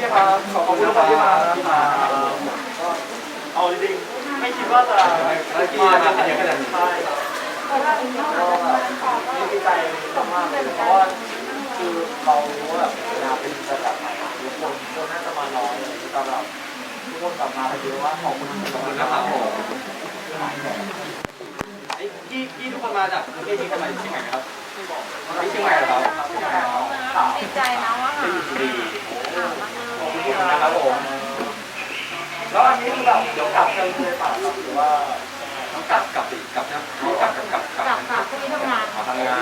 พี่ครับขอบคุณทุกคนที่มาที่มาเอาจริงๆไม่คิดว่าจะมาจะขนาดนี้ใช่ก็นี่ดีใจมากเลยเพราะว่าคือเรารู้ว่าเวลาเป็นระดับไหนทุกคนคนน่าจะมาน้อยเลยต่แบบทุกคนกลับมาเยอะว่าขอบคุณขอบคุณนะครับผมพี่พี่ทุกคนมาจากประเทศนี้ทำไมเชียงใหม่ครับที่เชียงใหม่เหรอครับติดใจนะว่าดีขอบ คุณนะครับผมแล้วอันนี้คือแบบเดี๋ยวกลับกันเลยปล่าครับหรือว่าต้องกลับกลับดิกลับนะกลับกลับกลับกลับกลับค่ะพรุ่งนี้ทำงาน ขอทำงาน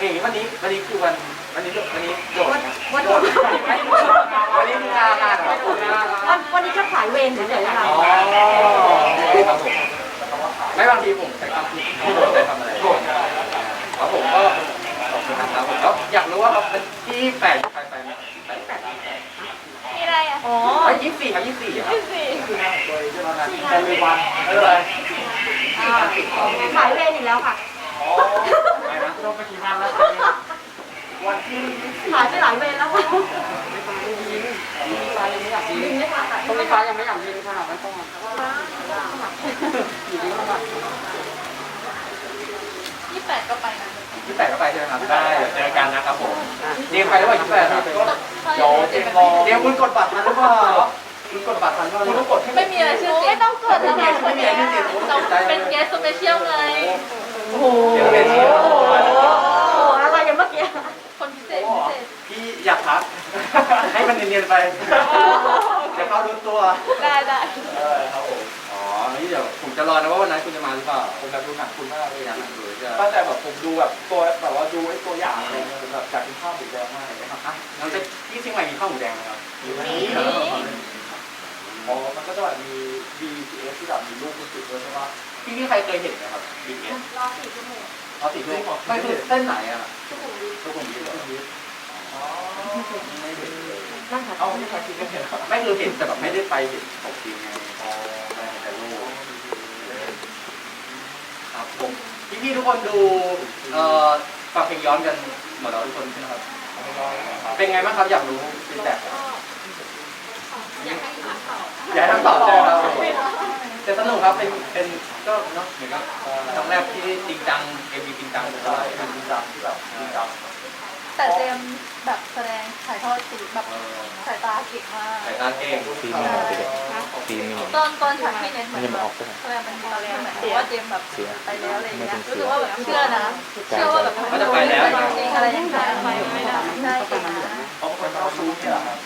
นี้วันนี้วันนี้คือวันวันนี้วันนี้โดดนวันโดดวันนี้คืองานงานเหรอวันวันนี้ก็ขายเวรเฉยๆค่ะอ๋อครับผมไม่บางทีผมใช้คำพูดที่โดดได้ทำอะไรครับผมก็ขอบคุณนะครับผมแล้วอยากรู้ว่าเราเป็นที่แปดใครไปไหมแปดแปด นี่ อะไรอะอ๋อเอ้ยยี่สิบสี่ครับยี่สิบสี่ครับคือนะโดยที่เรานั้นแต่เป็นวันไม่เป็นไรขายเวรอีกแล้วค่ะอ๋อไม่นะต้องไปกี่วันแล้ววันที่ขายไปหลายเวรแล้วค่ะตรงนี้ฟ้ายังไม่อยากยิงขนาดนั้นต้องอยู่ดีก็ลำบากยี่แปดก็ไปนะยี่สิบแปดก็ไปใช่ไหมครับได้เดี๋ยวเจอกันนะครับผมเตรียมไปแล้วว่ายี่สิบแปดครับ เดี๋ยวเตรียมรอเตรียมคุณกดบัตรทันหรือเปล่าคุณกดบัตรทันหรือเปล่าคุณต้องกดให้ไม่มีอะไรชื่อไม่ต้องกดแล้วค่ะคนนี้เราเป็นเกสสเปเชียลไงโอ้โหเดี๋ยวเป็นที่โอ้โหอะไรอย่างเมื่อกี้คนพิเศษพิเศษพี่อยากพักให้มันเนียนๆไปเดี๋ยวเขารู้ตัวได้ได้เออครับผมอ๋อนี่เดี๋ยวผมจะรอนะว่าวันนั้นคุณจะมาหรือเปล่าผมแบบดูหนังคุณมากเลยอยากนะดูจะ ตั้งแต่แบบผมดูแบบตัวแบบว่าดูไอ้ตัวอย่างอะไรเงี้ยแบบจากคุณภาพสีแดงมากเลยนะครับอะแล้วจะที่เชียงใหม่มีข้าวหมูแดงไหมครับอยู่ในมีนี้มีอ๋อมันก็จะแบบมี BTS ที่แบบมีรูปคุณติดด้วยใช่ปะพี่พี่ใครเคยเห็นไหมครับ BTS รอสี่ชั่วโมงอ๋อติดด้วยไม่คือเส้นไหนอะชั่วโมงทุกคนมีเหรออ๋อไม่เห็นเลยนั่งค่ะเอ้าไม่ใครคิดไม่เห็นเหรอไม่คือเห็นแต่แบบไม่ได้ไปเห็นของจริงไง พี่พี่ๆทุกคนดูเอ่อฟังเพลงย้อนกันหมดแล้วทุกคนใช่ไหมครับ เป็นไงบ้างครับอยากรู้ฟีดแบ็กอยากให้ถามต่ออยากให้ทั้งตอบใช่ไหมครับแต่สนุกครับเป็นเป็นก็เนาะเหมือนกับครั้งแรกที่จริงจังเอ็มวีจริงจังใช่เป็นจริงจังที่แบบจริงจังแต่เจมส์แบบแสดงถ่ายทอดสีแบบเออสายตาเก่งมากสายตาเก่งฟีมั นออกไปเลยฟีมันออกตอนตอนฉากที่เน้นเหมือนมันจะแบมาบออกไปไหนแสดงเป็นตอนแรกเหมือนว่าเจมส์แบบไปแล้วอะไรอย่างเงี้ยรู้สึกว่าแบบเชื่อนะเชื่อว่าแบบจริงอะไรอย่างเงี้ยไปไม่ได้ใช่เก่งนะเขาเป็นคนเจ้าชู้เนี่ยเหรอครับ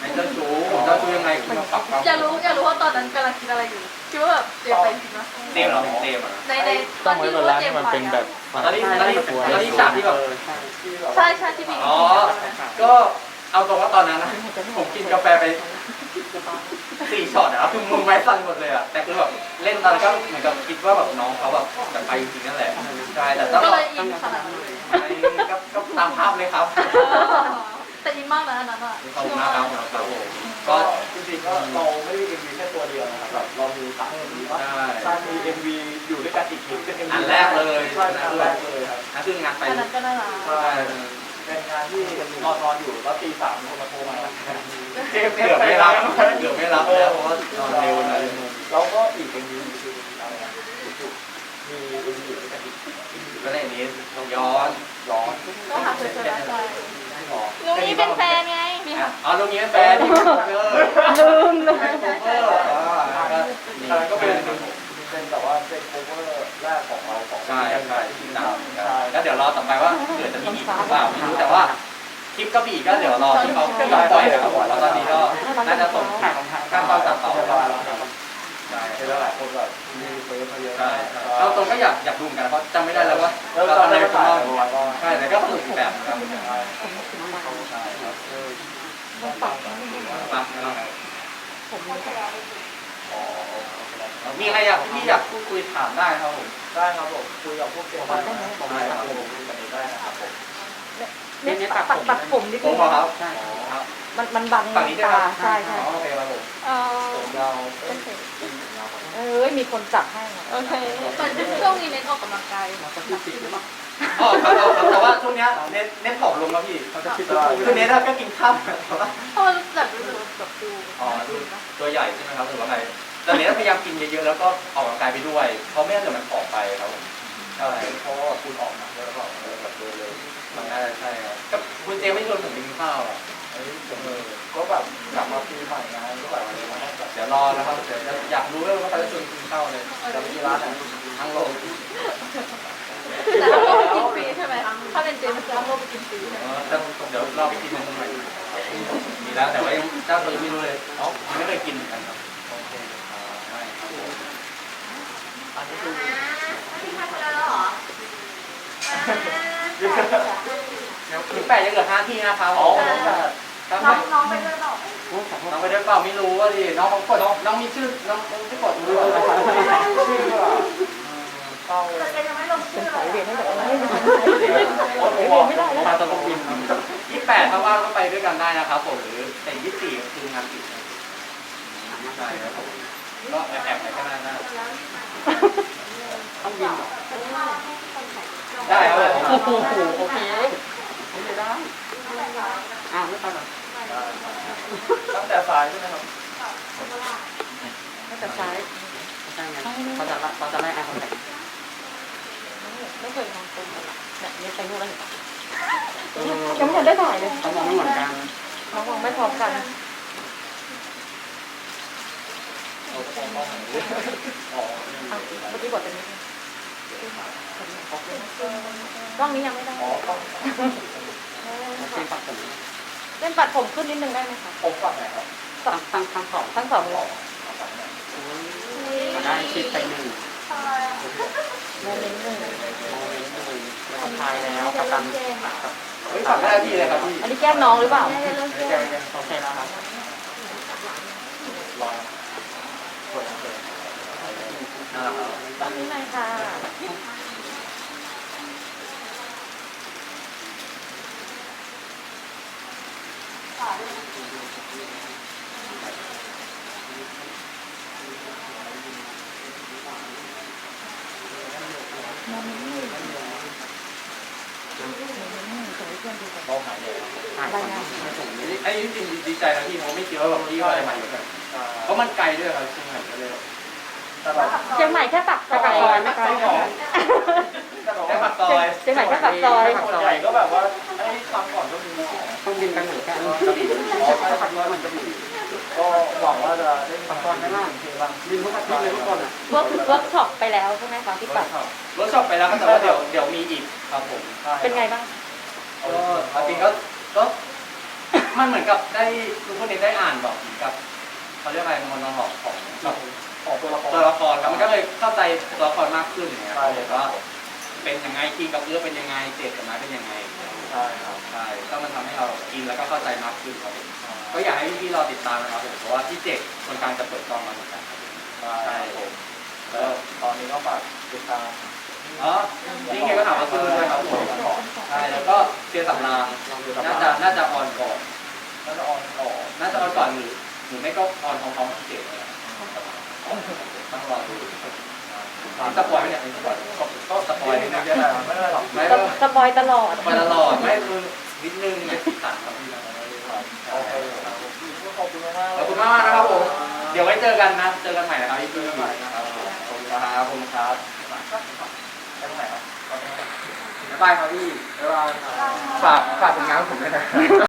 ในเจ้าชู้เจ้าชู้ยังไงคุณมาปรับครับอยากรู้อยากรู้ว่าตอนนั้นกำลังคิดอะไรอยู่คิดว่าแบบเจมส์ไปจริงไหมเต็มเหรอเต็มเหรอในในตต้ออนงไว้ที่เวรู้ลาว่าเจที่มส์มันไปเป็นแบบตอนนี้ตอนนี้ตอนนี้ฉากที่แบบที่แบบ ใช่ใช่ที่มีอ๋อ ก็เอาตรงว่าตอนนั้นนะผมกินกาแฟไป สี่ช็อตอะคือมือไม้สั่นหมดเลยอะแต่คือแบบเล่นตอนนั้นก็เหมือนกับคิดว่าแบบน้องเขาแบบจะไปจริงๆนั่นแหละใช่แต่ต้องก็รอเลยอินขนาดนั้นเลยก็ก็ตามภาพเลยครับแต่อินมากนะอันนั้นอะขอบคุณมากครับครับผมก็ก็จริงๆก็เราไม่ได้เอ็มวีแค่ตัวเดียวนะครับแบบเรามีสามเอ็มวีว่าใช่ใช่มีเอ็มวีอยู่ด้วยกันอีกทีเป็นเอ็มวีอันแรกเลยใช่อันแรกเลยครับนั่นคืองานไปอันนั้นก็น่ารักใช่ เป็นงานที่นอนนอนอยู่แล้วตีสามคนมาโทรมาเจมส์เกือบไม่รับเกือบไม่รับแล้วเพราะว่านอนเร็วเลยแล้วก็อีกเอ็มวีคืออะไรนะมีเอ็มวีอยู่ด้วยกันอีกก็เลยนี้ย้อนย้อนก็หาเคยเจอแล้วใช่ไม่หรอลุงนี้เป็นแฟนไงมีค่ะอ๋อตรงนี้แฟนที่เป็นเกอร์ลืมเลยเป็นเกอร์อ่าก็อันนั้นก็เป็น เป็นแบบว่าเป็นโคเวอร์แรกของเราของใช่ใช่ที่ตามใช่แล้วเดี๋ยวรอต่อไปว่าเกิดจะมีอีกหรือเปล่าไม่รู้แต่ว่าคลิปกระบี่ก็เดี๋ยวรอที่เขาที่เขาปล่อยนะครับแล้วตอนนี้ก็น่าจะส่งขั้นตอนตัดต่อเรียบแล้ร้วอยแล้วครับใช่เห็นแล้วหลายคนแบบมีเฟซมาเยอะใช่เราตรงก็อยากอยากดูเหมือนกันเพราะจำไม่ได้แล้วว่าแล้วเราตอนทำอะไรแรกกัก็นถ่ายบ้างเอาไว้ก็ใช่แต่ก็สนุกอีกแบบนะครับใช่ใช่ครับเออปั๊บ มีอะไรอยากที่อยากพูดคุยถามได้ครับผมได้ครับผมคุยกับพวกเกมได้นะครับได้ครับผมคุยกันได้นะครับผมเนี่ยปัดปัดผมดิผมเหรอครับใช่ครับมันมันบังฝั่งนี้ใช่ไหมตาใช่ใช่อ๋อโอเคครับผมเออผมยาวเอ้ยมีคนจับให้โอเคแต่ช่วงนี้เน้นออกกำลังกายแล้วก็ที่สิบใช่ไหม อ๋อครับเอาครับแต่ว่าช่วงเนี้ยเน้นเน้นผอมลงแล้วพี่เขาจะคิดได้คือเน้นก็กินข้าวแต่ว่า เพราะมันแบบรู้สึกแบบดูอ๋อดูตัวใหญ่ใช่ไหมครับหรือว่าไงแต่เน้นพยายามกินเยอะๆแล้วก็ออกกำลังกายไปด้วย เพราะไม่งั้นเดี๋ยวมันผอมไปครับผมใช่เพราะว่าคุณออกหนักแล้วก็แบบเร็วมันน่าจะใช่ครับก็คุณเจไม่ชวนผมไปกินข้าวอะๆเฮ้ยเออก็แบบกลับมาปีใหม่ไงก็แบบอะไรมาให้แบบเดี๋ยวรอนะครับเดี๋ยวจะอยากรู้เลยว่าเขาจะชวนกินข้าวเลยจะมีร้านไหนทั้งโลก แต่ถ้าเรา ไปกินฟรีใช่ไหมถ้าเป็นเจมส์จะเราไปกินฟรีใช่ไหมเออเดี๋ยวราไปกินกันตรงหนมีแล้วแต่ว่ายังเจ้าตัวไม่รู้เลยเอ้าไม่เคยกินเหมือนกันครับโอเคอ่าไม่ครับอันนี้คือเดี๋ยวถึงแปดยังเหลือห้าที่นะครับอ๋อน้องน้องไปด้วยเปล่าน้องไปด้วยเปล่าไม่รู้ว่าดิน้องเขากดน้องมีชื่อน้องน้องที่กดรู้ว่าชื่อ ต้าแต่เจยังไม่ลงชื่อเลยเรียนไม่ได้ไม่ได้โอ้ไม่ได้แล้วมาตะลงบินยี่แปดถ้าว่างก็ไปด้วยกันได้นะครับผมหรือแต่ยี่สี่คืองานปิดนะใช่ครับผมก็แอบแอบๆไปก็ได้นะต้องบินเหรอได้ครับผมโอ้โหโอเคไม่ได้อ้าวไม่ไปหรอตั้งแต่สายใช่ไหมครับไม่แต่ซ้ายใช่ไงเขาจะเขาจะไล่ไอ้คนไหน ไม่เคยมองตรงกันหรอกเนี่ยนี่ไปนู่นแล้วเห็นปะยังไม่ทันได้ถ่ายเลยเขามองไม่เหมือนกันน้องมองไม่พร้อมกันเราจะต้องต้องอ๋อเมื่อกี้บอกจะนี้กล้องนี้ยังไม่ได้อ๋อเส้นปักผมเล่นปัดผมขึ้นนิดนึงได้ไหมคะผมฝั่งไหนครับตั้งตั้งตั้งสองทั้งสองเลยได้ชิดไปหนึ่ง โมเมนต์หนึ่งทายแล้วกับตันกับไม่ฝากได้ที่เลยครับพี่อันนี้แก้มน้องหรือเปล่าโอเคแล้วครับ รอ นั่นแหละครับ ตรงนี้หน่อยค่ะ เราหายเลยถ่ายก่อนไม่ส่งไม่ได้ไอ้จริงดีใจนะพี่เพราไม่คิดว่าแบบพี่ว่าจะมาอยู่กันเพราะมันไกลด้วยครับเชียงใหม่ก็เลยแต่แบบเชียงใหม่แค่ปักซไม่ไปอยไม่ไปแต่แบบแค่ปากซอยเชียงใหม่แค่ปักซอยส่วนใหญ่ก็แบบว่าไอ้ครั้งก่อนก็มีต้องบินกันเหมือนกันอ๋อใช่พักร้อยมันก็มี ก็หวังว่าจะได้ปักก่อนได้บ้างเพลงบ้างบินทุกอาทิตย์เลยทุกคนอะเวิร์กเวิร์กช็อปไปแล้วใช่ไหมคะที่ปักรถช็อปไปแล้วครับแต่ว่าเดี๋ยวเดี๋ยวมีอีกครับผมเป็นไงบ้าง ก็จริงก็ก็มันเหมือนกับได้ทุกคนเองได้อ่านแบบเหมือนกับเขาเรียกอะไรมอนอลของแบบของตัวละครตัวละครครับมันก็เลยเข้าใจตัวละครมากขึ้นอย่างเงี้ยครับว่า เป็นยังไงทีมกับเอื้อเป็นยังไงเจดกับไม้เป็นยังไงใช่ครับใช่ก็มันทำให้เราอินแล้วก็เข้าใจมากขึ้นครับผมก็อยากให้พี่ๆเราติดตามนะครับผมเพราะว่าที่เจ็ดคนกลางจะเปิดกล้องมาเหมือนกันครับใช่ผมแล้วตอนนี้ก็ฝากติดตามอ๋อนี่ไงก็ถามว่าซื้อด้วยครับผมใช่แล้วก็เซียร์สำรางน่าจะน่าจะออนก่อนแล้วจะออนต่อน่าจะออนก่อนหรือหรือไม่ก็ออนพร้อมๆกับเจ็ดเลยต้องรอดู สปอยไหมเนี่ยก็สปอยนิดนึงได้ไม่ได้หรอกไม่สปอยตลอดสปอยล์ตลอดไม่คือนิดนึงไม่ติดขัดครับพี่โอเคครับขอบคุณมากขอบคุณมากนะครับผม เดี๋ยวไว้เจอกันนะ เจอกันใหม่นะครับพี่พี่นะครับขอบคุณครับขอบคุณครับไปไหนครับบ๊ายบายครับพี่บ๊ายบายครับฝากฝากผลงานของผมด้วยนะ